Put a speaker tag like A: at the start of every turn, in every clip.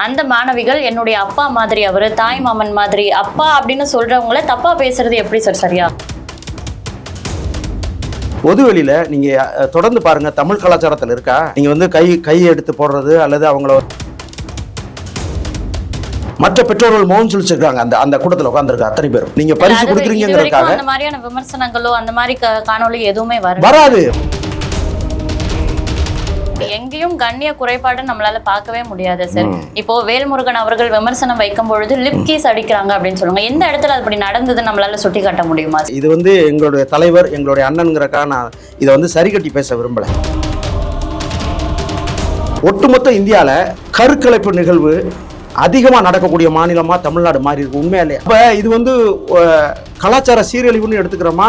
A: அந்த மாணவிகள் என்னுடைய அப்பா மாதிரி அவரு தாய் மாமன் மாதிரி. அப்பா அப்படின்னு சொல்றவங்கள தப்பா பேசுறது எப்படி சார் சரியா?
B: பொதுவெளியில நீங்க தொடர்ந்து பாருங்க தமிழ் கலாச்சாரத்தில் இருக்கா? நீங்க வந்து கை கை எடுத்து போடுறது அல்லது அவங்கள மற்ற பெற்றோர்கள் மௌன் சொல்லிச்சிருக்காங்க அந்த அந்த கூட்டத்தில் உட்காந்துருக்க அத்தனை பேரும். நீங்க பரிசு கொடுக்குறீங்கிறதுக்காக
A: அந்த மாதிரியான விமர்சனங்களோ அந்த மாதிரி க- காணொளி எதுவுமே
B: வராது.
A: எங்கேயும் கண்ணிய குறைபாடு நம்மளால பார்க்கவே முடியாது சார் இப்போ வேல்முருகன் அவர்கள் விமர்சனம் வைக்கும் பொழுது லிப் கீஸ் அடிக்கிறாங்க அப்படின்னு சொல்லுவாங்க. எந்த இடத்துல அப்படி நடந்தது நம்மளால சுட்டி காட்ட முடியுமா
B: இது வந்து எங்களுடைய தலைவர் எங்களுடைய அண்ணனுங்கிறக்கா நான் இதை வந்து சரி கட்டி பேச விரும்பல. ஒட்டுமொத்த இந்தியாவில் கருக்கலைப்பு நிகழ்வு அதிகமாக நடக்கக்கூடிய மாநிலமா தமிழ்நாடு மாறி இருக்கு உண்மையா இல்லையா? அப்போ இது வந்து கலாச்சார சீரழிவுன்னு எடுத்துக்கிறோமா?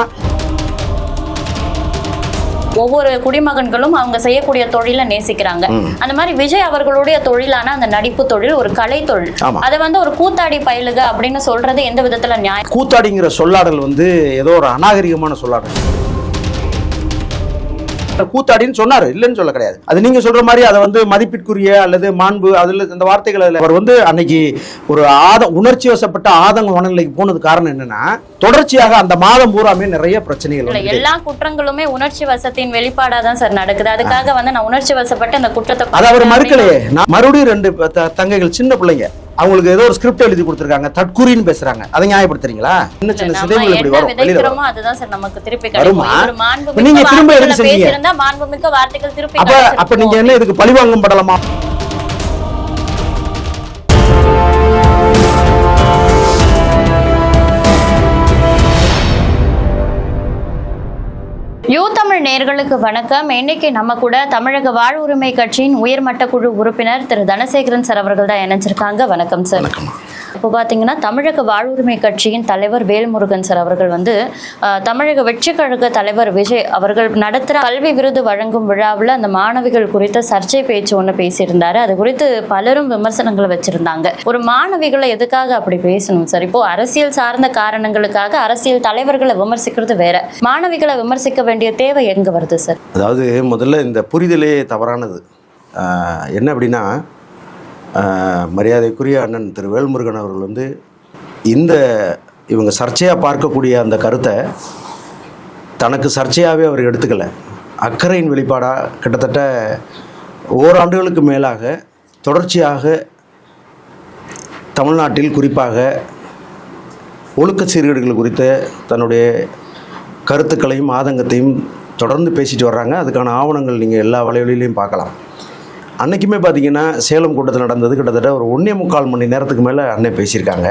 A: ஒவ்வொரு குடிமகன்களும் அவங்க செய்யக்கூடிய தொழிலை நேசிக்கிறாங்க. அந்த மாதிரி விஜய் அவர்களுடைய தொழிலான அந்த நடிப்பு தொழில் ஒரு கலை தொழில். அதை வந்து ஒரு கூத்தாடி பயிலுக அப்படின்னு சொல்றது எந்த விதத்துல நியாயம்?
B: கூத்தாடிங்கிற சொல்லாடல் வந்து ஏதோ ஒரு அநாகரிகமான சொல்லாடல். கூத்தாடின்னு சொன்னாரு. இல்லைன்னு சொல்ல கிடையாது. அது நீங்க சொல்ற மாதிரி அதை வந்து மதிப்பிற்குரிய அல்லது மாண்பு அதுல இந்த வார்த்தைகள் அதுல அவர் வந்து அன்னைக்கு ஒரு ஆத உணர்ச்சி வசப்பட்ட ஆதங்க மனநிலைக்கு போனது காரணம் என்னன்னா தொடர்ச்சியாக அந்த மாதம் பூராமே நிறைய பிரச்சனைகள்
A: எல்லா குற்றங்களுமே உணர்ச்சி வசத்தின் வெளிப்பாடா தான் சார் நடக்குது. அதுக்காக வந்து நான் உணர்ச்சி வசப்பட்டு அந்த குற்றத்தை
B: அது அவர் மறுக்கலையே. நான் மறுபடியும் ரெண்டு தங்கைகள் சின்ன பிள்ளைங்க. அவங்களுக்கு ஏதோ ஒரு ஸ்கிரிப்ட் எழுதி கொடுத்துருக்காங்க. தற்குறின்னு பேசுறாங்க. அதை நியாயப்படுத்துறீங்களா? சின்ன சின்ன சிதைவுகள் இப்படி வரும். வெளியில வரும்.
A: அதுதான் சார் நமக்கு திருப்பி
B: வருமா? நீங்க திரும்ப எதுக்கு செஞ்சீங்க?
A: மாண்புமிக்க வார்த்தைகள் திருப்பி
B: அப்ப அப்ப நீங்க. என்ன இதுக்கு பழிவாங்கும் படலாமா?
A: யூ தமிழ் நேர்களுக்கு வணக்கம். இன்னைக்கு நம்ம கூட தமிழக வாழ்வுரிமை கட்சியின் உயர்மட்ட குழு உறுப்பினர் திரு தனசேகரன் சார் அவர்கள் தான் இணைஞ்சிருக்காங்க. வணக்கம் சார். இப்போ பார்த்தீங்கன்னா தமிழக வாழ்வுரிமை கட்சியின் தலைவர் வேல்முருகன் சார் அவர்கள் வந்து தமிழக வெற்றி கழக தலைவர் விஜய் அவர்கள் நடத்துகிற கல்வி விருது வழங்கும் விழாவில் அந்த மாணவிகள் குறித்த சர்ச்சை பேச்சு ஒன்று பேசியிருந்தார். அது குறித்து பலரும் விமர்சனங்களை வச்சிருந்தாங்க. ஒரு மாணவிகளை எதுக்காக அப்படி பேசணும் சார்? இப்போ அரசியல் சார்ந்த காரணங்களுக்காக அரசியல் தலைவர்களை விமர்சிக்கிறது வேற. மாணவிகளை விமர்சிக்க வேண்டிய தேவை எங்க வருது சார்?
B: அதாவது முதல்ல இந்த புரிதலே தவறானது. என்ன அப்படின்னா மரியாதைக்குரிய அண்ணன் திரு வேல்முருகன் அவர்கள் வந்து இந்த இவங்க சர்ச்சையாக பார்க்கக்கூடிய அந்த கருத்தை தனக்கு சர்ச்சையாகவே அவர் எடுத்துக்கல. அக்கறையின் வெளிப்பாடாக கிட்டத்தட்ட ஓராண்டுகளுக்கு மேலாக தொடர்ச்சியாக தமிழ்நாட்டில் குறிப்பாக ஒழுக்க சீர்கேடுகள் குறித்த தன்னுடைய கருத்துக்களையும் ஆதங்கத்தையும் தொடர்ந்து பேசிட்டு வர்றாங்க. அதுக்கான ஆவணங்கள் நீங்கள் எல்லா வலைவலிலையும் பார்க்கலாம். அன்றைக்குமே பார்த்தீங்கன்னா சேலம் கூட்டத்தில் நடந்தது கிட்டத்தட்ட ஒரு ஒன்றே முக்கால் மணி நேரத்துக்கு மேலே அன்னை பேசியிருக்காங்க.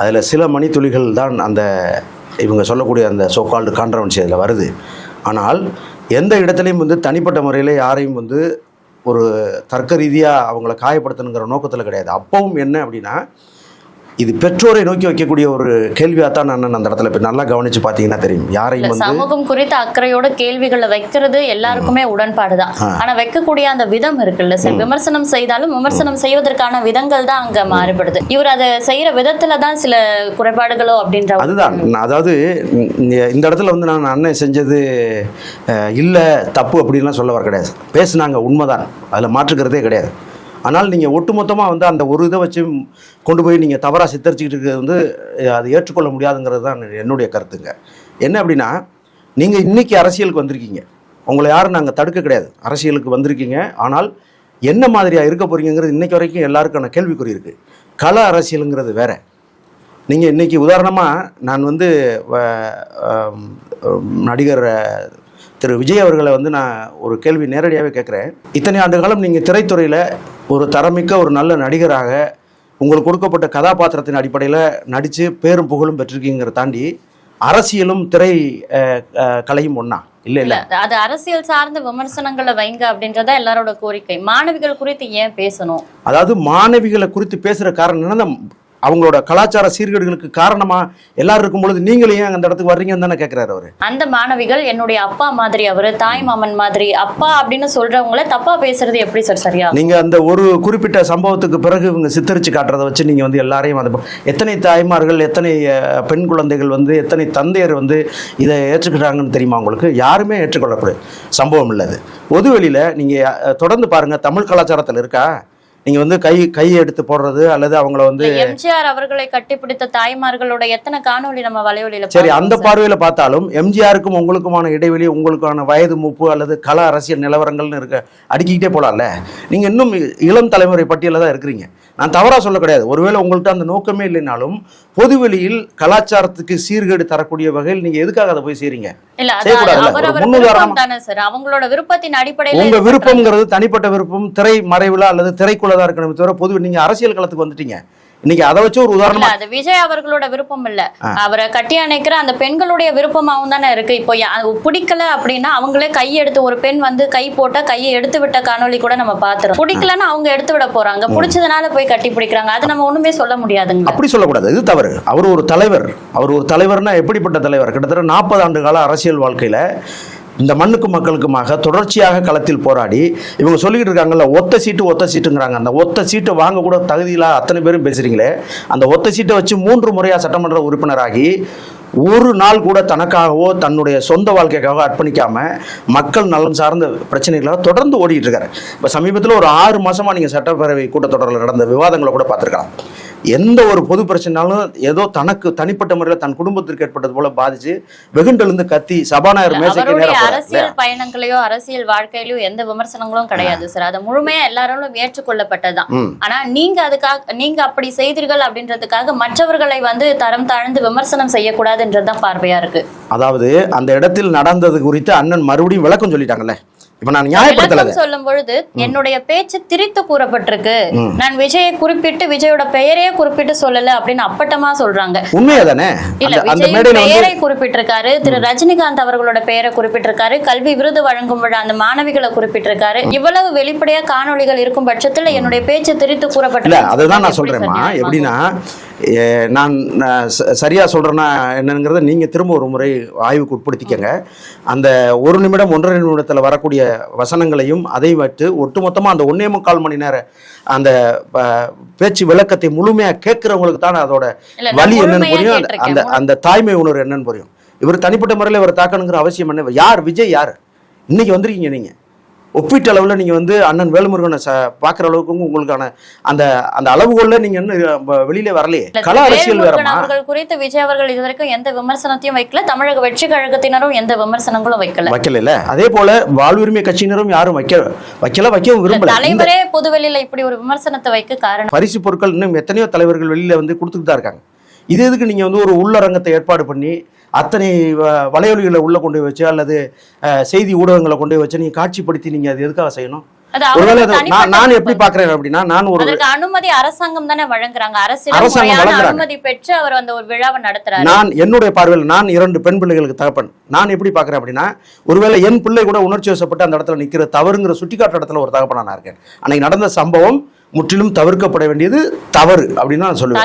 B: அதில் சில மணித்துளிகள் தான் அந்த இவங்க சொல்லக்கூடிய அந்த சோக்கால்டு கான்ட்ரவன்சி அதில் வருது. ஆனால் எந்த இடத்துலையும் வந்து தனிப்பட்ட முறையில் யாரையும் வந்து ஒரு தர்க்க ரீதியாக அவங்கள காயப்படுத்தணுங்கிற நோக்கத்தில் கிடையாது. அப்பவும் என்ன அப்படின்னா இது பெற்றோரை நோக்கி வைக்கக்கூடிய ஒரு கேள்வியாக தான் நான் அந்த இடத்துல இப்போ நல்லா கவனித்து பார்த்தீங்கன்னா தெரியும். யாரையும் வந்து
A: சமூகம் குறித்த அக்கறையோட கேள்விகளை வைக்கிறது எல்லாருக்குமே உடன்பாடுதான். ஆனா வைக்கக்கூடிய அந்த விதம் இருக்குல்ல சார்? விமர்சனம் செய்தாலும் விமர்சனம் செய்வதற்கான விதங்கள் தான் அங்க மாறுபடுது. இவர் அதை செய்யற விதத்துல தான் சில குறைபாடுகளோ அப்படின்ற
B: அதுதான். அதாவது இந்த- இந்த இடத்துல வந்து நான் அண்ணன் செஞ்சது இல்லை தப்பு அப்படின்லாம் சொல்ல வர கிடையாது. பேசுனாங்க உண்மைதான். அதில் மாற்றுக்கிறதே கிடையாது. ஆனால் நீங்கள் ஒட்டுமொத்தமாக வந்து அந்த ஒரு இதை வச்சு கொண்டு போய் நீங்கள் தவறாக சித்தரிச்சுக்கிட்டு இருக்கிறது வந்து அதை அது ஏற்றுக்கொள்ள முடியாதுங்கிறது தான் என்னுடைய கருத்துங்க. என்ன அப்படின்னா நீங்கள் இன்றைக்கி அரசியலுக்கு வந்திருக்கீங்க. உங்களை யாரும் நாங்கள் தடுக்க கிடையாது. அரசியலுக்கு வந்திருக்கீங்க. ஆனால் என்ன மாதிரியாக இருக்க போகிறீங்கிறது இன்றைக்கி வரைக்கும் எல்லாருக்கான கேள்விக்குறி இருக்குது கள அரசியலுங்கிறது வேற. நீங்கள் இன்றைக்கி உதாரணமாக நான் வந்து வ- நடிகர் திரு விஜய் அவர்களை வந்து நான் ஒரு கேள்வி நேரடியாகவே கேட்குறேன். இத்தனை ஆண்டு காலம் நீங்கள் திரைத்துறையில் ஒரு தரமிக்க ஒரு நல்ல நடிகராக உங்களுக்கு கொடுக்கப்பட்ட கதாபாத்திரத்தின் அடிப்படையில் நடித்து பேரும் புகழும் பெற்றிருக்கீங்கிற தாண்டி அரசியலும் திரை கலையும் ஒன்றா இல்லை இல்லை.
A: இல்ல அது அரசியல் சார்ந்த விமர்சனங்களை வைங்க அப்படின்றதா எல்லாரோட கோரிக்கை. மாணவிகள் குறித்து ஏன் பேசணும்?
B: அதாவது மாணவிகளை குறித்து பேசுகிற காரணம் என்னன்னா அவங்களோட கலாச்சார சீர்கேடுகளுக்கு காரணமாக எல்லாரும் இருக்கும் பொழுது நீங்களே ஏன் அந்த இடத்துக்கு வர்றீங்கன்னு தானே கேட்குறாரு அவர்.
A: அந்த மாணவிகள் என்னுடைய அப்பா மாதிரி அவரு தாய் மாமன் மாதிரி. அப்பா அப்படின்னு சொல்றவங்கள தப்பா பேசுறது எப்படி சார் சரியா?
B: நீங்க அந்த ஒரு குறிப்பிட்ட சம்பவத்துக்கு பிறகு இவங்க சித்தரிச்சு காட்டுறதை வச்சு நீங்க வந்து எல்லாரையும் அந்த எத்தனை தாய்மார்கள் எத்தனை பெண் குழந்தைகள் வந்து எத்தனை தந்தையர் வந்து இதை ஏற்றுக்கிறாங்கன்னு தெரியுமா உங்களுக்கு? யாருமே ஏற்றுக்கொள்ளக்கூடிய சம்பவம் இல்லை அது. பொதுவெளியில நீங்க அஹ், தொடர்ந்து பாருங்க தமிழ் கலாச்சாரத்தில் இருக்கா? நீங்கள் வந்து கை கை எடுத்து போடுறது அல்லது அவங்கள வந்து
A: எம்ஜிஆர் அவர்களை கட்டிப்பிடித்த தாய்மார்களோட எத்தனை காணொளி நம்ம வலையொலியில
B: சரி அந்த. பார்வையில் பார்த்தாலும் எம்ஜிஆருக்கும் உங்களுக்குமான இடைவெளி உங்களுக்கான வயது மூப்பு அல்லது கல அரசியல் நிலவரங்கள்னு இருக்க அடுக்கிக்கிட்டே போலாம்ல. நீங்கள் இன்னும் இளம் தலைமுறை பட்டியலில் தான் இருக்கிறீங்க. நான் தவறாக சொல்ல கிடையாது. ஒருவேளை உங்கள்கிட்ட அந்த நோக்கமே இல்லைனாலும் பொதுவெளியில் கலாச்சாரத்துக்கு சீர்கேடு தரக்கூடிய வகையில் நீங்கள் எதுக்காக அதை போய் செய்றீங்க? முன்னுதாரணமா-
A: அவங்களோட விருப்பத்தின் அடிப்படையில
B: உங்க விருப்பம்ங்கிறது தனிப்பட்ட விருப்பம் திரை மறைவுல அல்லது திரைக்குள்ள தான் இருக்கணுமே தவிர பொது நீங்க அரசியல் களத்துக்கு வந்துட்டீங்க. இன்னைக்கு அதை வச்சு ஒரு உதாரணமா
A: அது விஜய் அவர்களோட விருப்பம் இல்ல. அவரை கட்டி அணைக்கிற அந்த பெண்களுடைய விருப்பமாவும் தானே இருக்கு. இப்போ பிடிக்கல அப்படின்னா அவங்களே கை எடுத்து ஒரு பெண் வந்து கை போட்டா கையை எடுத்து விட்ட காணொளி கூட நம்ம பாத்துறோம். பிடிக்கலன்னா அவங்க எடுத்து விட போறாங்க. பிடிச்சதுனால போய் கட்டி பிடிக்கிறாங்க. அது நம்ம ஒண்ணுமே சொல்ல முடியாதுங்க
B: அப்படி சொல்லக்கூடாது. இது தவறு. அவர் ஒரு தலைவர். அவர் ஒரு தலைவர்னா எப்படிப்பட்ட தலைவர்? கிட்டத்தட்ட நாற்பது ஆண்டு கால அரசியல் வாழ்க்கையில இந்த மண்ணுக்கும் மக்களுக்குமாக தொடர்ச்சியாக களத்தில் போராடி இவங்க சொல்லிக்கிட்டு இருக்காங்கல்ல ஒத்த சீட்டு ஒத்த சீட்டுங்கிறாங்க. அந்த ஒத்த சீட்டை வாங்கக்கூட கூட அத்தனை பேரும் பேசுறீங்களே? அந்த ஒத்த சீட்டை வச்சு மூன்று முறையாக சட்டமன்ற உறுப்பினராகி ஒரு நாள் கூட தனக்காகவோ தன்னுடைய சொந்த வாழ்க்கைக்காகவோ அர்ப்பணிக்காம மக்கள் நலன் சார்ந்த பிரச்சனைகளாக தொடர்ந்து ஓடிட்டு இருக்காரு. இப்போ சமீபத்தில் ஒரு ஆறு மாசமா நீங்க சட்டப்பேரவை கூட்டத்தொடரில் நடந்த விவாதங்களை கூட பார்த்துருக்கலாம். எந்த ஒரு பொது பிரச்சனைனாலும் ஏதோ தனக்கு தனிப்பட்ட முறையில் தன் குடும்பத்திற்கு ஏற்பட்டது போல பாதிச்சு வெகுண்டெழுந்து கத்தி சபாநாயகர் மேசைக்கு நேரம்?
A: அரசியல் பயணங்களையோ அரசியல் வாழ்க்கையிலயோ எந்த விமர்சனங்களும் கிடையாது சார் அது முழுமையா எல்லாராலும் ஏற்றுக்கொள்ளப்பட்டதுதான். ஆனா நீங்க அதுக்காக நீங்க அப்படி செய்தீர்கள் அப்படின்றதுக்காக மற்றவர்களை வந்து தரம் தாழ்ந்து விமர்சனம் செய்யக்கூடாதுன்றதுதான் பார்வையா இருக்கு.
B: அதாவது அந்த இடத்தில் நடந்தது குறித்து அண்ணன் மறுபடியும் விளக்கம் சொல்லிட்டாங்கல்ல? இப்போ நான் நியாயப்படுத்தல
A: சொல்லும் பொழுது என்னுடைய பேச்சு திரித்து கூறப்பட்டிருக்கு. நான் விஜயை குறிப்பிட்டு விஜயோட பெயரையே குறிப்பிட்டு சொல்லல அப்படின்னு அப்பட்டமா சொல்றாங்க.
B: உண்மையா தானே?
A: இல்ல விஜய் பெயரை குறிப்பிட்டிருக்காரு திரு ரஜினிகாந்த் அவர்களோட பெயரை குறிப்பிட்டிருக்காரு கல்வி விருது வழங்கும் விழா அந்த மாணவிகளை குறிப்பிட்டிருக்காரு. இவ்வளவு வெளிப்படையா காணொளிகள் இருக்கும் பட்சத்துல என்னுடைய பேச்சு திரித்து கூறப்பட்டிருக்கு.
B: அதுதான் நான்
A: நியாயமாகும்?
B: எப்படின்னா நான் நான் ச- சரியா சொல்றேன்னா என்னங்கிறத நீங்க திரும்ப ஒரு முறை ஆய்வுக்கு உட்படுத்திக்கங்க. அந்த ஒரு நிமிடம் ஒன்றரை நிமிடத்தில் வரக்கூடிய வசனங்களையும் அதை வைத்து ஒட்டுமொத்தமா அந்த ஒன்னே முக்கால் மணி நேர அந்த பேச்சு விளக்கத்தை முழுமையா கேட்கறவங்களுக்கு தான் அதோட வலி என்னன்னு புரியும். அந்த-. அந்த தாய்மை உணர்வு என்னன்னு புரியும். இவர் தனிப்பட்ட முறையில் இவர் தாக்கணுங்கிற அவசியம் என்ன? யார்? விஜய் யார்? இன்னைக்கு வந்திருக்கீங்க நீங்க. ஒப்பீட்டு அளவில் நீங்கள் வந்து அண்ணன் வேலுமுருகனை ச பார்க்குற அளவுக்கு உங்களுக்கான அந்த அந்த அளவுகோலில் நீங்கள் இன்னும் வெளியிலே வரலையே. கல அரசியல் வேறமா
A: அவர்கள் குறித்து விஜய் அவர்கள் இதுவரைக்கும் எந்த விமர்சனத்தையும் வைக்கல. தமிழக வெற்றி கழகத்தினரும் எந்த விமர்சனங்களும் வைக்கல.
B: வைக்கல அதே போல வாழ்வுரிமை கட்சியினரும் யாரும் வைக்க வைக்கல வைக்கவும் விரும்பல.
A: தலைவரே பொதுவெளியில இப்படி ஒரு விமர்சனத்தை வைக்க காரணம்.
B: பரிசு பொருட்கள் இன்னும் எத்தனையோ தலைவர்கள் வெளியில வந்து கொடுத்துட்டு தான் இருக்காங்க. இது எதுக்கு நீங்க வந்து ஒரு உள்ளரங்கத்தை ஏற்பாடு பண்ணி அத்தனை வலையொலிகளை உள்ள கொண்டு வச்சு அல்லது செய்தி ஊடகங்களை கொண்டு வச்சு நீங்க காட்சிப்படுத்தி நீங்க அது எதுக்காக செய்யணும் நான் எப்படி. பாக்குறேன் அப்படின்னா நான் ஒரு
A: அனுமதி அரசாங்கம் தானே வழங்குறாங்க அரசியல். அனுமதி பெற்று அவர் அந்த ஒரு விழாவை நடத்துறாரு
B: நான் என்னுடைய பார்வையில் நான் இரண்டு பெண் பிள்ளைகளுக்கு தகப்பன் நான் எப்படி பார்க்குறேன் அப்படின்னா ஒருவேளை என் பிள்ளை கூட உணர்ச்சி வசப்பட்டு அந்த இடத்துல நிற்கிற தவறுங்கிற சுட்டிக்காட்டுற இடத்துல ஒரு தகப்பனா நான் இருக்கேன் அன்னைக்கு நடந்த சம்பவம் முற்றிலும் தவிர்க்கப்பட வேண்டியது தவறு அப்படின்னு நான் சொல்லுவேன்.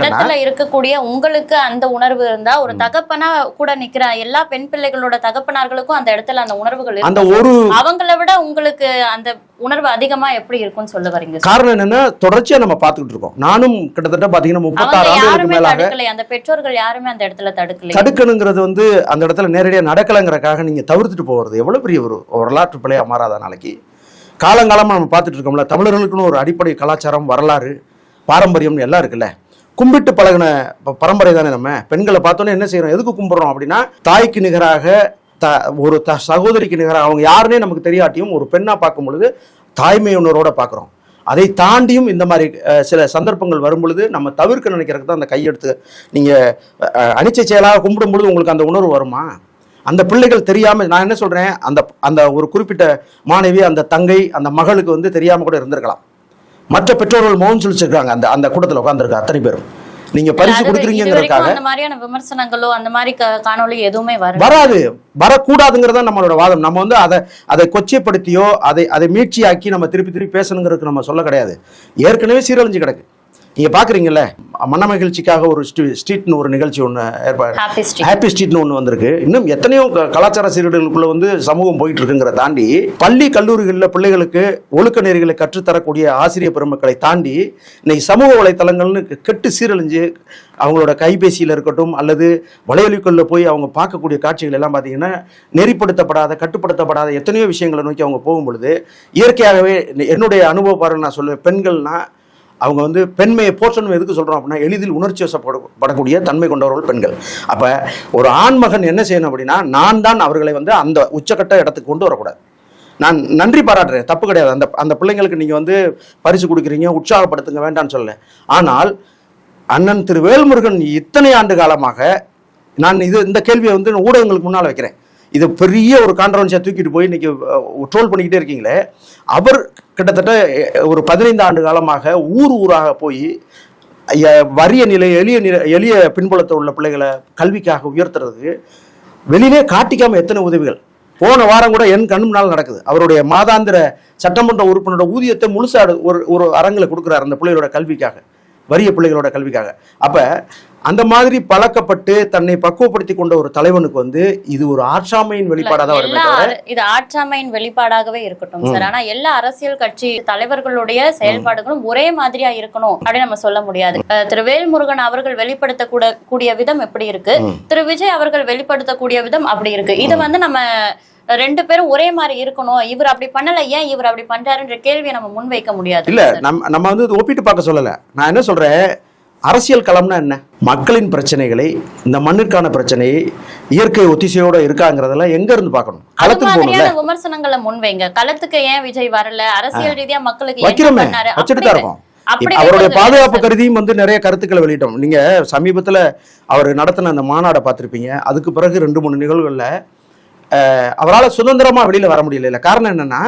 A: இடத்துல இருக்கக்கூடிய உங்களுக்கு அந்த உணர்வு இருந்தா ஒரு தகப்பனா கூட நிக்கிற எல்லா பெண் பிள்ளைகளோட தகப்பனார்களுக்கும் அந்த இடத்துல அந்த உணர்வுகள்
B: அந்த. ஒரு
A: அவங்கள விட உங்களுக்கு அந்த உணர்வு அதிகமா எப்படி இருக்கும்னு சொல்ல வரீங்க?
B: காரணம் என்னன்னா தொடர்ச்சியா நம்ம பார்த்துக்கிட்டு இருக்கோம். நானும் கிட்டத்தட்ட பாத்தீங்கன்னா முப்பத்தாறு ஆண்டுகளுக்கு மேலாக
A: அந்த பெற்றோர்கள் யாருமே அந்த இடத்துல தடுக்கலை
B: தடுக்கணுங்கிறது வந்து அந்த இடத்துல நேரடியாக நடக்கலைங்கிறக்காக நீங்க தவிர்த்துட்டு போகிறது எவ்வளவு பெரிய ஒரு வரலாற்று பிழையா மாறாத நாளைக்கு. காலங்காலமாக நம்ம பார்த்துட்டு இருக்கோம்ல தமிழர்களுக்குன்னு ஒரு அடிப்படை கலாச்சாரம் வரலாறு பாரம்பரியம்னு எல்லாம் இருக்குல்ல. கும்பிட்டு பழகின ப- பரம்பரை தானே நம்ம? பெண்களை பார்த்தோன்னே என்ன செய்யறோம் எதுக்கு கும்பிட்றோம் அப்படின்னா தாய்க்கு நிகராக த ஒரு த சகோதரிக்கு நிகராக அவங்க யாருன்னே நமக்கு தெரியாட்டியும் ஒரு பெண்ணாக பார்க்கும் பொழுது தாய்மை உணர்வோட பார்க்குறோம். அதை தாண்டியும் இந்த மாதிரி சில சந்தர்ப்பங்கள் வரும் பொழுது நம்ம தவிர்க்க நினைக்கிறதுக்கு தான் அந்த கையெடுத்து நீங்கள் அனிச்சை செயலாக கும்பிடும் பொழுது உங்களுக்கு அந்த உணர்வு வருமா? அந்த பிள்ளைகள் தெரியாம நான் என்ன சொல்றேன்? அந்த அந்த ஒரு குறிப்பிட்ட மாணவி அந்த தங்கை அந்த மகளுக்கு வந்து தெரியாம கூட இருந்திருக்கலாம். மற்ற பெற்றோர்கள் மௌன் சொல்லிச்சிருக்காங்க அந்த அந்த கூட்டத்தில் உட்காந்துருக்க அத்தனை பேரும். நீங்க பரிசு கொடுக்குறீங்கிறதுக்காக
A: அந்த மாதிரியான விமர்சனங்களோ அந்த மாதிரி க- காணொளி எதுவுமே
B: வராது. வரக்கூடாதுங்கிறதா நம்மளோட வாதம். நம்ம வந்து அதை அதை கொச்சைப்படுத்தியோ அதை அதை மீட்சியாக்கி நம்ம திருப்பி திருப்பி பேசணுங்கிறதுக்கு நம்ம சொல்ல கிடையாது. ஏற்கனவே சீரழிஞ்சு கிடக்கு. நீங்கள் பார்க்குறீங்கல்ல மன மகிழ்ச்சிக்காக ஒரு ஸ்ட்ரீ- ஸ்ட்ரீட்னு ஒரு நிகழ்ச்சி ஒன்று ஏற்பாடு
A: ஹாப்பி ஸ்ட்ரீட்
B: ஹாப்பி ஸ்ட்ரீட்னு ஒன்று வந்திருக்கு. இன்னும் எத்தனையோ கலாச்சார சீர்கேடுகளுக்குள்ள வந்து சமூகம் போயிட்டு இருக்குங்கிற தாண்டி பள்ளி கல்லூரிகளில் பிள்ளைகளுக்கு ஒழுக்க நெறிகளை கற்றுத்தரக்கூடிய ஆசிரியர் பெருமக்களை தாண்டி இன்னைக்கு சமூக வலைத்தளங்கள்னு கெட்டு சீரழிஞ்சு அவங்களோட கைபேசியில் இருக்கட்டும் அல்லது வலையொலிக்குள்ள போய் அவங்க பார்க்கக்கூடிய காட்சிகள் எல்லாம் பார்த்தீங்கன்னா நெறிப்படுத்தப்படாத கட்டுப்படுத்தப்படாத எத்தனையோ விஷயங்களை நோக்கி அவங்க போகும் பொழுது இயற்கையாகவே என்னுடைய அனுபவ பாருங்க நான் சொல்லுவேன் பெண்கள்னா அவங்க வந்து பெண்மையை போற்றணும் எதுக்கு சொல்கிறோம் அப்படின்னா எளிதில் உணர்ச்சி வசப்படக்கூடிய தன்மை கொண்டவர்கள் பெண்கள். அப்போ ஒரு ஆண்மகன் என்ன செய்யணும் அப்படின்னா நான் தான் அவர்களை வந்து அந்த உச்சக்கட்ட இடத்துக்கு கொண்டு வரக்கூடாது. நான் நன்றி பாராட்டுறேன் தப்பு கிடையாது. அந்த அந்த பிள்ளைங்களுக்கு நீங்கள் வந்து பரிசு கொடுக்குறீங்க உற்சாகப்படுத்துங்க வேண்டாம்னு சொல்லலை. ஆனால் அண்ணன் திரு வேல்முருகன் இத்தனை ஆண்டு காலமாக நான் இது இந்த கேள்வியை வந்து நான் ஊடகங்களுக்கு முன்னால் வைக்கிறேன். இது பெரிய ஒரு கான்ட்ரவன்சியாக தூக்கிட்டு போய் இன்னைக்கு ட்ரோல் பண்ணிக்கிட்டே இருக்கீங்களே அவர் கிட்டத்தட்ட ஒரு பதினைந்து ஆண்டு காலமாக ஊர் ஊராக போய் வறிய நிலை எளிய நிலை எளிய பின்புலத்தில் உள்ள பிள்ளைகளை கல்விக்காக உயர்த்துறது. வெளியிலே காட்டிக்காமல் எத்தனை உதவிகள். போன வாரம் கூட என் கண் முன்னால் நடக்குது. அவருடைய மாதாந்திர சட்டமன்ற உறுப்பினரோட ஊதியத்தை முழுசாடு ஒரு ஒரு அரங்கில் கொடுக்குறாரு அந்த பிள்ளைகளோட கல்விக்காக வறிய பிள்ளைகளோட கல்விக்காக. அப்போ அந்த மாதிரி பழக்கப்பட்டு தன்னை பக்குவப்படுத்தி கொண்ட ஒரு தலைவனுக்கு வந்து இது ஒரு ஆட்சாமையின் வெளிப்பாடாக தான் வருமே
A: இது ஆட்சாமையின் வெளிப்பாடாகவே இருக்கட்டும் சார். ஆனா எல்லா அரசியல் கட்சி தலைவர்களுடைய செயல்பாடுகளும் ஒரே மாதிரியா இருக்கணும் அப்படின்னு நம்ம சொல்ல முடியாது. திரு வேல்முருகன் அவர்கள் வெளிப்படுத்தக்கூட கூடிய விதம் எப்படி இருக்கு? திரு விஜய் அவர்கள் வெளிப்படுத்தக்கூடிய விதம் அப்படி இருக்கு. இது வந்து நம்ம ரெண்டு பேரும் ஒரே மாதிரி இருக்கணும். இவர் அப்படி பண்ணல ஏன் இவர் அப்படி பண்றாருன்ற கேள்வியை நம்ம முன்வைக்க முடியாது
B: இல்ல நம்ம நம்ம வந்து ஒப்பிட்டு பார்க்க சொல்லல. நான் என்ன சொல்றேன்? அரசியல் களம்னா என்ன? மக்களின் பிரச்சனைகளை இந்த மண்ணிற்கான பிரச்சனையை இயற்கை ஒத்திசையோட இருக்காங்கிறதெல்லாம் எங்க இருந்து பார்க்கணும் களத்துக்கு
A: விமர்சனங்களை முன்வைங்க. களத்துக்கு ஏன் விஜய் வரல? அரசியல் ரீதியா மக்களுக்கு
B: வைக்கிறோமே. வச்சுட்டு தான் இருக்கோம். அவருடைய பாதுகாப்பு. கருதியும் வந்து நிறைய கருத்துக்களை வெளியிட்டோம். நீங்க சமீபத்துல அவர் நடத்தின அந்த மாநாடை பார்த்திருப்பீங்க. அதுக்கு பிறகு ரெண்டு மூணு நிகழ்வுகள்ல அவரால் சுதந்திரமா வெளியில வர முடியல. இல்ல காரணம் என்னன்னா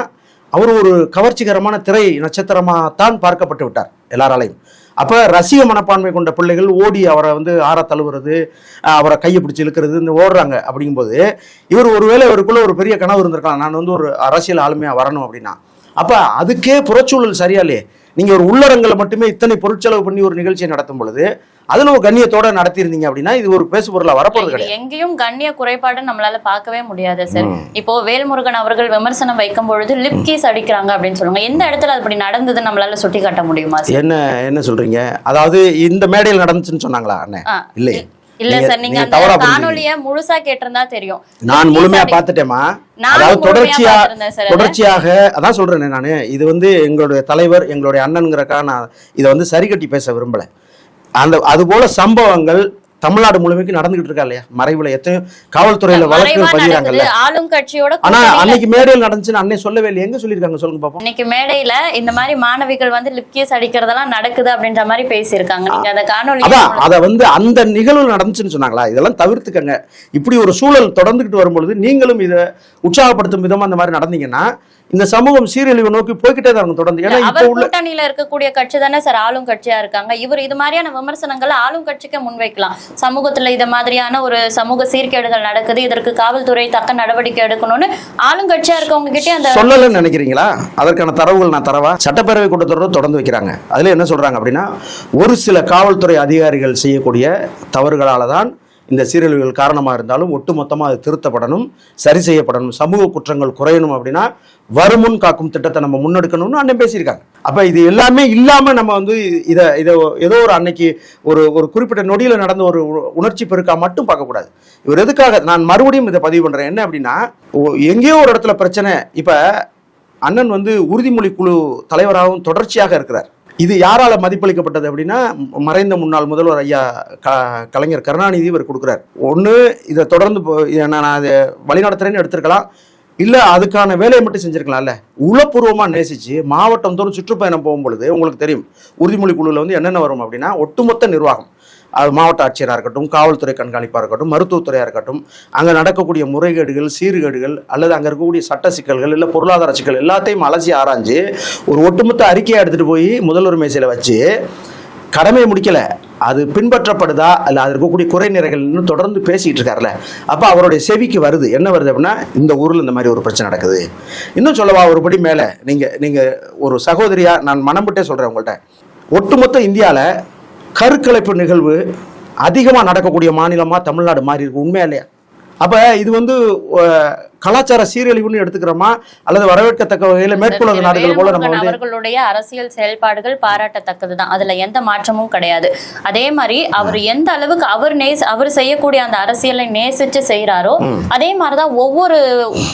B: அவர் ஒரு கவர்ச்சிகரமான திரை நட்சத்திரமா தான் பார்க்கப்பட்டு விட்டார் எல்லாராலையும். அப்ப ரசிக மனப்பான்மை கொண்ட பிள்ளைகள் ஓடி அவரை வந்து ஆற தழுவுறது அவரை கையை பிடிச்சி இழுக்கிறது இந்த ஓடுறாங்க அப்படிங்கும்போது இவர் ஒருவேளை இவருக்குள்ள ஒரு பெரிய கனவு இருந்திருக்கலாம். நான் வந்து ஒரு அரசியல் ஆளுமையா வரணும் அப்படின்னா. அப்ப அதுக்கே புறச்சூழல் சரியா இல்லையே நீங்க ஒரு உள்ளரங்களை மட்டுமே இத்தனை பொருட்செலவு பண்ணி ஒரு நிகழ்ச்சியை நடத்தும் பொழுது அதுல ஒரு கண்ணியத்தோட நடத்தியிருந்தீங்க அப்படின்னா இது ஒரு பேசு பொருளா வரப்போறது கிடையாது.
A: எங்கேயும் கண்ணிய குறைபாடு நம்மளால பார்க்கவே முடியாது சார் இப்போ வேல்முருகன் அவர்கள் விமர்சனம் வைக்கும் பொழுது லிப் கீஸ் அடிக்கிறாங்க அப்படின்னு சொல்லுவாங்க. எந்த இடத்துல அப்படி நடந்தது நம்மளால சுட்டி காட்ட முடியுமா சார்
B: என்ன என்ன சொல்றீங்க? அதாவது இந்த மேடையில் நடந்துச்சுன்னு சொன்னாங்களா அண்ணே? இல்லையே.
A: இல்ல சார் நீங்க அந்த. காணொலிய முழுசா கேட்டிருந்தா தெரியும்
B: நான் முழுமையா
A: நானும்
B: அதாவது தொடர்ச்சியா. தொடர்ச்சியாக அதான் சொல்றேனே நானு இது வந்து எங்களுடைய தலைவர் எங்களுடைய அண்ணனுங்கிறக்கா நான் இதை வந்து சரி கட்டி பேச விரும்பல அந்த அது போல சம்பவங்கள் தமிழ்நாடு முழுமைக்கு நடந்துகிட்டு இருக்கா இல்லையா? மறைவுல எத்தனையோ காவல்துறையில வழக்குகள் பதிகிறாங்கல்ல.
A: ஆளும் கட்சியோட
B: ஆனா அன்னைக்கு மேடையில் நடந்துச்சுன்னு அன்னை சொல்லவே இல்லை எங்க சொல்லியிருக்காங்க? சொல்லுங்க பாப்போம்.
A: இன்னைக்கு மேடையில இந்த மாதிரி மாணவிகள் வந்து லிப்கியஸ் அடிக்கிறதெல்லாம் நடக்குது அப்படின்ற மாதிரி பேசியிருக்காங்க. நீங்க அந்த காணொலி
B: அதான் அதை வந்து அந்த நிகழ்வு நடந்துச்சுன்னு சொன்னாங்களா? இதெல்லாம் தவிர்த்துக்கங்க. இப்படி ஒரு சூழல் தொடர்ந்துகிட்டு வரும்பொழுது நீங்களும் இதை உற்சாகப்படுத்தும் விதமா அந்த மாதிரி நடந்தீங்கன்னா இந்த சமூகம் சீரழிவு நோக்கி போய்கிட்டே தான் இருக்கும் தொடர்ந்து. ஏன்னா இப்ப உள்ள
A: கூட்டணியில இருக்கக்கூடிய கட்சி தானே சார் ஆளும் கட்சியா இருக்காங்க. இவர் இது மாதிரியான விமர்சனங்களை ஆளும் கட்சிக்கு முன்வைக்கலாம். சமூகத்துல இது மாதிரியான ஒரு சமூக சீர்கேடுகள் நடக்குது இதற்கு காவல்துறை தக்க நடவடிக்கை எடுக்கணும்னு ஆளும் கட்சியா இருக்கவங்க கிட்டே அந்த
B: சொல்லலன்னு நினைக்கிறீங்களா? அதற்கான தரவுகள் நான் தரவா? சட்டப்பேரவை கூட்டத்தொடர் தொடர்ந்து வைக்கிறாங்க. அதுல என்ன சொல்றாங்க அப்படின்னா ஒரு சில காவல்துறை அதிகாரிகள் செய்யக்கூடிய தவறுகளால தான் இந்த சீரழிவுகள் காரணமாக இருந்தாலும் ஒட்டுமொத்தமாக அது திருத்தப்படணும் சரி செய்யப்படணும் சமூக குற்றங்கள் குறையணும் அப்படின்னா வருமுன் காக்கும் திட்டத்தை நம்ம முன்னெடுக்கணும்னு அண்ணன் பேசியிருக்காங்க. அப்போ இது எல்லாமே இல்லாமல் நம்ம வந்து இதை இதை ஏதோ ஒரு அன்னைக்கு ஒரு ஒரு குறிப்பிட்ட நொடியில் நடந்த ஒரு உ- உணர்ச்சி பெருக்கா மட்டும் பார்க்கக்கூடாது. இவர் எதுக்காக நான் மறுபடியும் இதை பதிவு பண்ணுறேன் என்ன அப்படின்னா ஓ- எங்கேயோ ஒரு இடத்துல பிரச்சனை இப்போ அண்ணன் வந்து உறுதிமொழி குழு தலைவராகவும் தொடர்ச்சியாக இருக்கிறார். இது யாரால மதிப்பளிக்கப்பட்டது அப்படின்னா மறைந்த முன்னாள் முதல்வர் ஐயா க கலைஞர் கருணாநிதி இவர் கொடுக்குறார். ஒன்று இதை தொடர்ந்து போ- இதை நான் அதை வழிநடத்துறேன்னு எடுத்திருக்கலாம். இல்லை அதுக்கான வேலையை மட்டும் செஞ்சுருக்கலாம்ல. உளப்பூர்வமாக நேசித்து மாவட்டம் தோறும் சுற்றுப்பயணம் போகும் பொழுது உங்களுக்கு தெரியும் உறுதிமொழி குழுவில் வந்து என்னென்ன வரும் அப்படின்னா ஒட்டுமொத்த நிர்வாகம். அது மாவட்ட ஆட்சியராக இருக்கட்டும் காவல்துறை கண்காணிப்பாக இருக்கட்டும் மருத்துவத்துறையாக இருக்கட்டும் அங்கே நடக்கக்கூடிய முறைகேடுகள் சீர்கேடுகள் அல்லது அங்கே இருக்கக்கூடிய சட்ட சிக்கல்கள் இல்லை பொருளாதார சிக்கல் எல்லாத்தையும் அலசி ஆராய்ஞ்சு ஒரு ஒட்டுமொத்த அறிக்கையை எடுத்துகிட்டு போய் முதல்வர் மேசையில் வச்சு கடமையை முடிக்கலை. அது பின்பற்றப்படுதா? அல்ல அது இருக்கக்கூடிய குறை நிறைகள்னு தொடர்ந்து பேசிகிட்டு இருக்காருல்ல. அப்போ அவருடைய செவிக்கு வருது. என்ன வருது அப்படின்னா இந்த ஊரில் இந்த மாதிரி ஒரு பிரச்சனை நடக்குது. இன்னும் சொல்லவா ஒருபடி மேலே நீங்கள் நீங்கள் ஒரு சகோதரியாக நான் மனம் விட்டே சொல்கிறேன் உங்கள்கிட்ட ஒட்டுமொத்த இந்தியாவில் கருக்கலைப்பு நிகழ்வு அதிகமாக நடக்கக்கூடிய மாநிலமாக தமிழ்நாடு மாறி இருக்கு. உண்மையா இல்லையா? அப்போ இது வந்து கலாச்சார சீரழிவுன்னு எடுத்துக்கிறோமா? அல்லது வரவேற்கத்தக்க வகையில் மேற்குலக
A: திரு
B: நாடுகள் போல நம்ம
A: அவர்களுடைய அரசியல் செயல்பாடுகள் பாராட்டத்தக்கதுதான். அதுல எந்த மாற்றமும் கிடையாது. அதே மாதிரி அவர் எந்த அளவுக்கு அவர் நேச அவர் செய்யக்கூடிய அந்த அரசியலை நேசிச்சு செய்யறாரோ அதே மாதிரிதான் ஒவ்வொரு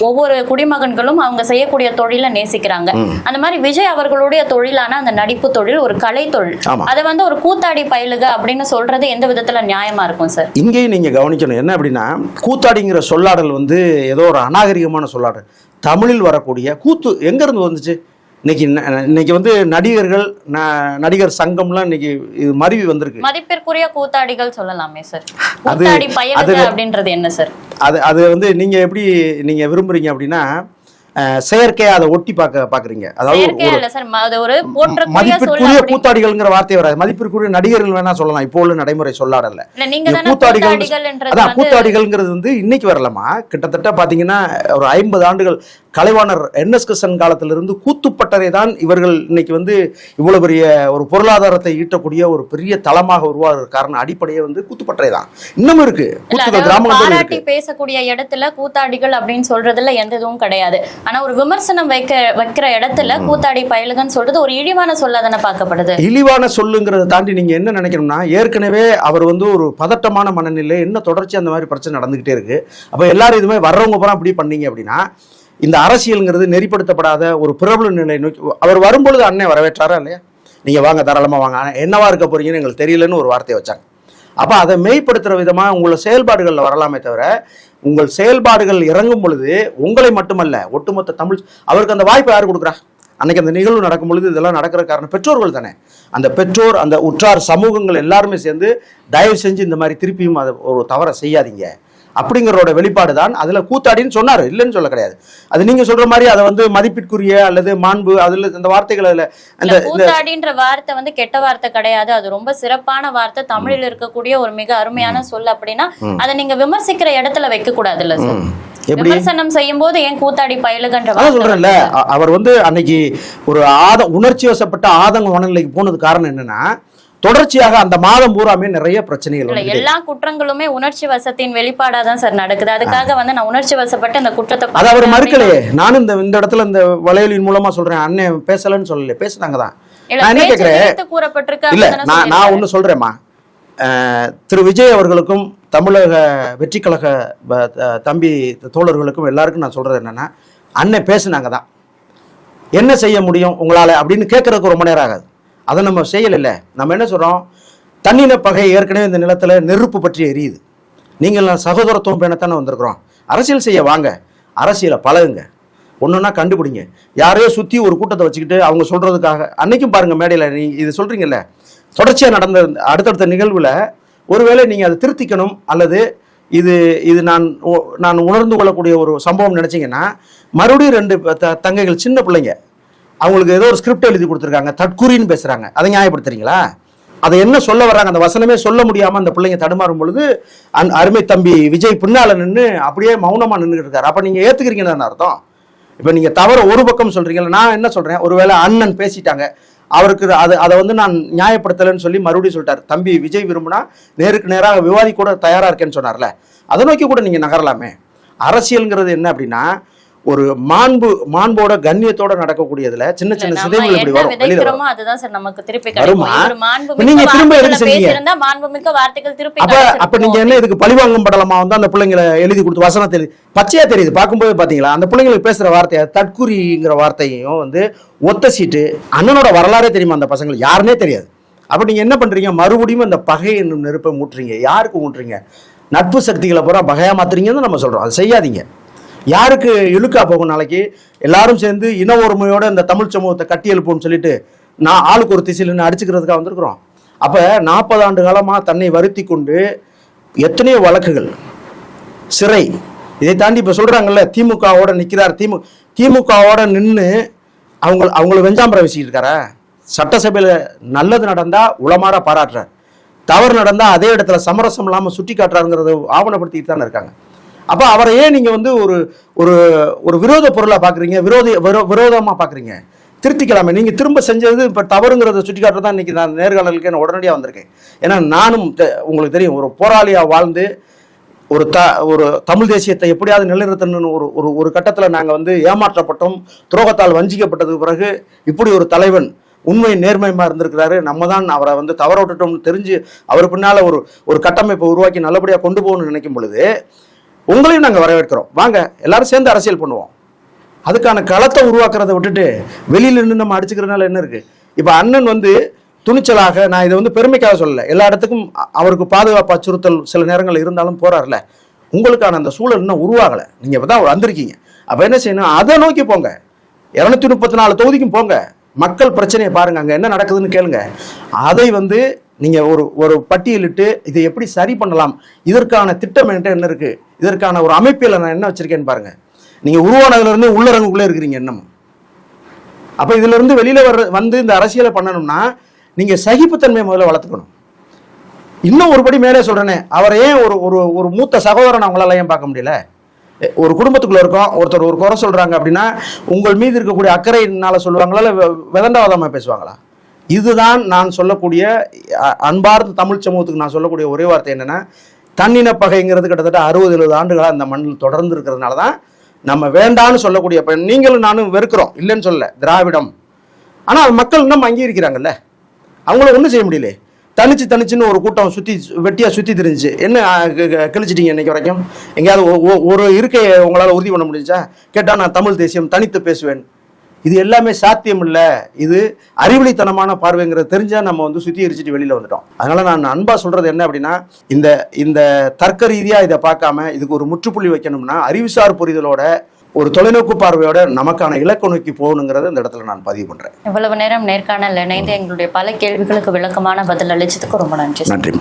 A: ஒவ்வொரு குடிமகன்களும் அவங்க செய்யக்கூடிய தொழிலை நேசிக்கிறாங்க. அந்த மாதிரி விஜய் அவர்களுடைய தொழிலான அந்த நடிப்பு தொழில் ஒரு கலை தொழில். அதை வந்து ஒரு கூத்தாடி பயிலுக அப்படின்னு சொல்றது எந்த விதத்துல நியாயமா இருக்கும் சார்?
B: இங்கேயும் நீங்கள் கவனிக்கணும். என்ன அப்படின்னா கூத்தாடிங்கிற சொல்லாடல் வந்து ஏதோ ஒரு அநாகரிகமான சொல்லாடல் தமிழில் வரக்கூடிய கூத்து எங்கேருந்து வந்துச்சு? இன்னைக்கு இன்னைக்கு வந்து நடிகர்கள் நடிகர் சங்கம்லாம் இன்னைக்கு இது மருவி வந்திருக்கு.
A: மதிப்பிற்குரிய கூத்தாடிகள் சொல்லலாமே சார்.
B: அது-
A: அப்படின்றது என்ன சார்?
B: அது அது வந்து நீங்கள் எப்படி நீங்கள் விரும்புறீங்க அப்படின்னா செயற்கையா அதை ஒட்டி பார்க்க பார்க்குறீங்க. அதாவது மதிப்பிற்குரிய கூத்தாடிகள்ங்கிற வார்த்தை வராது. மதிப்பிற்குரிய நடிகர்கள் வேணா சொல்லலாம். இப்போ உள்ள நடைமுறை
A: தானே
B: கூத்தாடிகள் அதான் கூத்தாடிகள்ங்கிறது வந்து இன்னைக்கு வரலமா கிட்டத்தட்ட பாத்தீங்கன்னா ஒரு ஐம்பது ஆண்டுகள் கலைவாணர் என்எஸ் கிருஷ்ணன் காலத்திலிருந்து கூத்துப்பட்டறை தான் இவர்கள் இன்னைக்கு வந்து இவ்வளவு பெரிய ஒரு பொருளாதாரத்தை ஈட்டக்கூடிய ஒரு பெரிய தளமாக உருவாகிற காரணம் அடிப்படையே வந்து கூத்துப்பட்டறை தான். இன்னமும் இருக்கு.
A: பாராட்டி பேசக்கூடிய இடத்துல கூத்தாடிகள் அப்படின்னு சொல்றதுல எந்த இதுவும் கிடையாது. ஆனா ஒரு விமர்சனம் வைக்க வைக்கிற இடத்துல கூத்தாடி பயலுகன்னு சொல்றது ஒரு இழிவான சொல்ல தானே பார்க்கப்படுது.
B: இழிவான சொல்லுங்கிறத தாண்டி நீங்க என்ன நினைக்கணும்னா ஏற்கனவே அவர் வந்து ஒரு பதட்டமான மனநிலை என்ன தொடர்ச்சி அந்த மாதிரி பிரச்சனை நடந்துகிட்டே இருக்கு. அப்ப எல்லாரும் இதுமே வர்றவங்க பூரா இப்படி பண்ணீங்க அப்படின்னா இந்த அரசியலுங்கிறது நெறிப்படுத்தப்படாத ஒரு பிரபல நிலை நோக்கி அவர் வரும்பொழுது அண்ணன் வரவேற்றாரா இல்லையா? நீங்கள் வாங்க தாராளமாக வாங்க. ஆனால் என்னவா இருக்க போறீங்கன்னு எங்களுக்கு தெரியலன்னு ஒரு வார்த்தையை வச்சாங்க. அப்போ அதை மெய்ப்படுத்துகிற விதமாக உங்களோட செயல்பாடுகளில் வரலாமே தவிர உங்கள் செயல்பாடுகள் இறங்கும் பொழுது உங்களை மட்டுமல்ல ஒட்டுமொத்த தமிழ் அவருக்கு அந்த வாய்ப்பை யார் கொடுக்குறா? அன்னைக்கு அந்த நிகழ்வு நடக்கும் பொழுது இதெல்லாம் நடக்கிற காரணம் பெற்றோர்கள் தானே. அந்த பெற்றோர் அந்த உற்றார் சமூகங்கள் எல்லாருமே சேர்ந்து தயவு செஞ்சு இந்த மாதிரி திருப்பியும் அதை ஒரு தவறை செய்யாதீங்க. அப்படிங்கிறோட வெளிப்பாடு தான் அதுல கூத்தாடின்னு சொன்னாரு. இல்லைன்னு சொல்ல கிடையாது. அது நீங்க சொல்ற மாதிரி அதை வந்து மதிப்பிற்குரிய அல்லது மாண்பு அதுல இந்த வார்த்தைகள் அதுல அந்த
A: கூத்தாடின்ற வார்த்தை வந்து கெட்ட வார்த்தை கிடையாது. அது ரொம்ப சிறப்பான வார்த்தை. தமிழில் இருக்கக்கூடிய ஒரு மிக அருமையான சொல் அப்படின்னா அதை நீங்க விமர்சிக்கிற இடத்துல வைக்க கூடாது இல்ல சார் விமர்சனம் செய்யும் போது ஏன் கூத்தாடி பயலுகன்ற
B: சொல்றேன்ல. அவர் வந்து அன்னைக்கு ஒரு ஆத உணர்ச்சி வசப்பட்ட ஆதங்க மனநிலைக்கு போனது காரணம் என்னன்னா தொடர்ச்சியாக அந்த மாதம் பூராமே நிறைய பிரச்சனைகள்
A: எல்லா குற்றங்களுமே உணர்ச்சி வசத்தின் வெளிப்பாடா தான் சார் நடக்குது. அதுக்காக வந்து நான் உணர்ச்சி வசப்பட்டு அந்த குற்றத்தை
B: அது அவர் மறுக்கலையே. நானும் இந்த இந்த இடத்துல இந்த வலையொலியின் மூலமா சொல்றேன். அண்ணன் பேசலன்னு சொல்லல பேசுனாங்க தான். நான் என்ன கேட்கிறேன் இல்ல நான் நான் ஒண்ணு சொல்றேம்மா. திரு விஜய் அவர்களுக்கும் தமிழக வெற்றி கழக தம்பி தோழர்களுக்கும் எல்லாருக்கும் நான் சொல்றது என்னன்னா அண்ணன் பேசுனாங்க தான். என்ன செய்ய முடியும் உங்களால அப்படின்னு கேட்கறதுக்கு ரொம்ப நேரம் ஆகாது. அதை நம்ம செய்யலைல்ல. நம்ம என்ன சொல்கிறோம் தண்ணின பகை ஏற்கனவே இந்த நிலத்துல நெருப்பு பற்றி எரியுது. நீங்கள் நான் சகோதரத்துவம் பேணத்தானே வந்திருக்கிறோம். அரசியல் செய்ய வாங்க. அரசியலை பழகுங்க. ஒன்றுன்னா கண்டுபிடிங்க. யாரையோ சுற்றி ஒரு கூட்டத்தை வச்சுக்கிட்டு அவங்க சொல்கிறதுக்காக அன்னைக்கும் பாருங்கள் மேடையில் நீ இது சொல்கிறீங்கல்ல தொடர்ச்சியாக நடந்த அடுத்தடுத்த நிகழ்வில் ஒருவேளை நீங்கள் அதை திருத்திக்கணும் அல்லது இது இது நான் நான் உணர்ந்து கொள்ளக்கூடிய ஒரு சம்பவம் நினச்சிங்கன்னா மறுபடியும் ரெண்டு த- தங்கைகள் சின்ன பிள்ளைங்க அவங்களுக்கு ஏதோ ஒரு ஸ்கிரிப்ட் எழுதி கொடுத்துருக்காங்க. தற்குறின்னு பேசுகிறாங்க அதை நியாயப்படுத்துறீங்களா? அதை என்ன சொல்ல வர்றாங்க? அந்த வசனமே சொல்ல முடியாமல் அந்த பிள்ளைங்க தடுமாறும் பொழுது அந் அருமை தம்பி விஜய் பின்னால நின்று அப்படியே மௌனமாக நின்றுட்டு இருக்காரு. அப்போ நீங்கள் ஏற்றுக்கிறீங்கன்னு அர்த்தம்? இப்போ நீங்கள் தவற ஒரு பக்கம் சொல்கிறீங்களா நான் என்ன சொல்கிறேன் ஒருவேளை அண்ணன் பேசிட்டாங்க. அவருக்கு அது அதை வந்து நான் நியாயப்படுத்தலைன்னு சொல்லி மறுபடியும் சொல்லிட்டார். தம்பி விஜய் விரும்புனா நேருக்கு நேராக விவாதி கூட தயாராக இருக்கேன்னு சொன்னார்ல. அதை நோக்கி கூட நீங்கள் நகரலாமே. அரசியல்ங்கிறது என்ன அப்படின்னா ஒரு மாண்பு மாண்போட கண்ணியத்தோட நடக்கக்கூடியதுல சின்ன சின்ன சிதைவுகள் இப்படி வரும். வெளியில
A: அதுதான் சார் நமக்கு திருப்பி
B: வருமா? நீங்க திரும்ப எதுக்கு செஞ்சீங்க?
A: பேசியிருந்தா மாண்புமிக்க வார்த்தைகள் திருப்பி
B: அப்ப அப்ப நீங்க என்ன இதுக்கு பழிவாங்கும் படலமா வந்து அந்த பிள்ளைங்களை எழுதி கொடுத்து வசனத்தை எழுதி பச்சையா தெரியுது. பார்க்கும்போது பாத்தீங்களா? அந்த பிள்ளைங்களுக்கு பேசுற வார்த்தையை தற்குறிங்கிற வார்த்தையும் வந்து ஒத்த சீட்டு அண்ணனோட வரலாறே தெரியுமா அந்த பசங்களுக்கு? யாருன்னே தெரியாது. அப்ப நீங்க என்ன பண்றீங்க? மறுபடியும் அந்த பகை என்னும் நெருப்பை மூட்டுறீங்க. யாருக்கு மூட்டுறீங்க? நட்பு சக்திகளை பூரா பகையா மாத்துறீங்கன்னு நம்ம சொல்றோம். அதை செய்யாதீங்க. யாருக்கு இழுக்கா போகும் நாளைக்கு? எல்லாரும் சேர்ந்து இன ஒருமையோட இந்த தமிழ் சமூகத்தை கட்டி எழுப்போம்னு சொல்லிட்டு நான் ஆளுக்கு ஒரு திசையில் அடிச்சுக்கிறதுக்காக வந்திருக்கிறோம். அப்ப நாற்பது ஆண்டு காலமா தன்னை வருத்தி கொண்டு எத்தனையோ வழக்குகள் சிறை இதை தாண்டி இப்ப சொல்றாங்கல்ல திமுகவோட நிக்கிறார் திமு திமுகவோட நின்று அவங்க அவங்கள வெஞ்சாம்பரம் வச்சுக்கிட்டு இருக்காரா? சட்டசபையில நல்லது நடந்தா உளமாற பாராட்டுறார். தவறு நடந்தா அதே இடத்துல சமரசம் இல்லாம சுட்டி காட்டுறாருங்கிறத ஆவணப்படுத்திட்டு தானே இருக்காங்க. அப்போ அவரை ஏன் நீங்கள் வந்து ஒரு ஒரு ஒரு விரோத பொருளாக பார்க்குறீங்க விரோதி விரோ- விரோதமாக பார்க்குறீங்க திருத்திக்கலாமே. நீங்கள் திரும்ப செஞ்சது இப்போ தவறுங்கிறத சுட்டி காட்டுறது தான் இன்றைக்கி நான் நேர்காணலுக்கு நான் உடனடியாக வந்திருக்கேன். ஏன்னா நானும் தெ- உங்களுக்கு தெரியும் ஒரு போராளியாக வாழ்ந்து ஒரு த ஒரு தமிழ் தேசியத்தை எப்படியாவது நிலைநிறுத்தணும்னு ஒரு ஒரு ஒரு கட்டத்தில் நாங்கள் வந்து ஏமாற்றப்பட்டோம். துரோகத்தால் வஞ்சிக்கப்பட்டதுக்கு பிறகு இப்படி ஒரு தலைவன் உண்மை நேர்மையமாக இருந்திருக்கிறாரு? நம்ம தான் அவரை வந்து தவற விட்டுட்டோம்னு தெரிஞ்சு அவர் பின்னால் ஒரு ஒரு கட்டமைப்பை உருவாக்கி நல்லபடியாக கொண்டு போகணும்னு நினைக்கும் பொழுது உங்களையும் நாங்கள் வரவேற்கிறோம். வாங்க எல்லாரும் சேர்ந்து அரசியல் பண்ணுவோம். அதுக்கான களத்தை உருவாக்குறதை விட்டுட்டு வெளியில நின்று நம்ம அடிச்சுக்கிறதுனால என்ன இருக்கு? இப்போ அண்ணன் வந்து துணிச்சலாக நான் இதை வந்து பெருமைக்காக சொல்லலை. எல்லா இடத்துக்கும் அவருக்கு பாதுகாப்பு அச்சுறுத்தல் சில நேரங்கள் இருந்தாலும் போறாருல உங்களுக்கான அந்த சூழல் இன்னும் உருவாகலை. நீங்கள் இப்போ தான் வந்திருக்கீங்க. அப்போ என்ன செய்யணும்? அதை நோக்கி போங்க. இரநூத்தி முப்பத்தி நாலு தொகுதிக்கும் போங்க. மக்கள் பிரச்சனையை பாருங்க. அங்கே என்ன நடக்குதுன்னு கேளுங்க. அதை வந்து நீங்கள் ஒரு ஒரு பட்டியலிட்டு இதை எப்படி சரி பண்ணலாம்? இதற்கான திட்டம் என்கிட்ட என்ன இருக்குது இதற்கான ஒரு அமைப்பில் நான் என்ன வச்சுருக்கேன்னு பாருங்கள் நீங்கள் உருவானதுலேருந்து உள்ளரங்குக்குள்ளே இருக்கிறீங்க என்னமோ அப்போ இதுலேருந்து வெளியில் வர்ற வந்து இந்த அரசியலை பண்ணணும்னா நீங்கள் சகிப்புத்தன்மையை முதல்ல வளர்த்துக்கணும். இன்னும் ஒருபடி மேலே சொல்கிறேனே அவரை ஏன் ஒரு ஒரு ஒரு மூத்த சகோதரன் அவங்களால ஏன் பார்க்க முடியல? ஒரு குடும்பத்துக்குள்ளே இருக்கோம் ஒருத்தர் ஒரு குறை சொல்கிறாங்க அப்படின்னா உங்கள் மீது இருக்கக்கூடிய அக்கறையினால் சொல்லுவாங்களா இல்லை விதண்டாவதமாக பேசுவாங்களா? இதுதான் நான் சொல்லக்கூடிய அன்பார்ந்த தமிழ் சமூகத்துக்கு நான் சொல்லக்கூடிய ஒரே வார்த்தை என்னென்னா தன்னின பகைங்கிறது கிட்டத்தட்ட அறுபது எழுபது ஆண்டுகளாக அந்த மண்ணில் தொடர்ந்து இருக்கிறதுனால தான் நம்ம வேண்டான்னு சொல்லக்கூடிய பெண் நீங்களும் நானும் வெறுக்கிறோம் இல்லைன்னு சொல்லல திராவிடம். ஆனால் மக்கள் இன்னும் அங்கீகரிக்கிறாங்கல்ல? அவங்கள ஒன்றும் செய்ய முடியல. தனிச்சு தனிச்சுன்னு ஒரு கூட்டம் சுற்றி வெட்டியாக சுற்றி தெரிஞ்சுச்சு என்ன க- கிழிச்சிட்டீங்க இன்னைக்கு வரைக்கும்? எங்கேயாவது ஒரு இருக்கையை உங்களால் உறுதி பண்ண முடிஞ்சா? கேட்டால் நான் தமிழ் தேசியம் தனித்து பேசுவேன். இது எல்லாமே சாத்தியம் இல்லை இது அறிவுளித்தனமான பார்வைங்கிறது தெரிஞ்சா நம்ம வந்து சுத்திகரிச்சுட்டு வெளியில வந்துட்டோம். அதனால நான் அன்பா சொல்றது என்ன அப்படின்னா இந்த இந்த தர்க்க ரீதியா இதை பார்க்காம இதுக்கு ஒரு முற்றுப்புள்ளி வைக்கணும்னா அறிவுசார் புரிதலோட ஒரு தொலைநோக்கு பார்வையோட நமக்கான இலக்கு நோக்கி போகணுங்கிறத இந்த இடத்துல நான் பதிவு பண்றேன்.
A: இவ்வளவு நேரம் நேர்காணல் இணைந்து எங்களுடைய பல கேள்விகளுக்கு விளக்கமான பதில் அளிச்சதுக்கு ரொம்ப நன்றி.
B: நன்றி.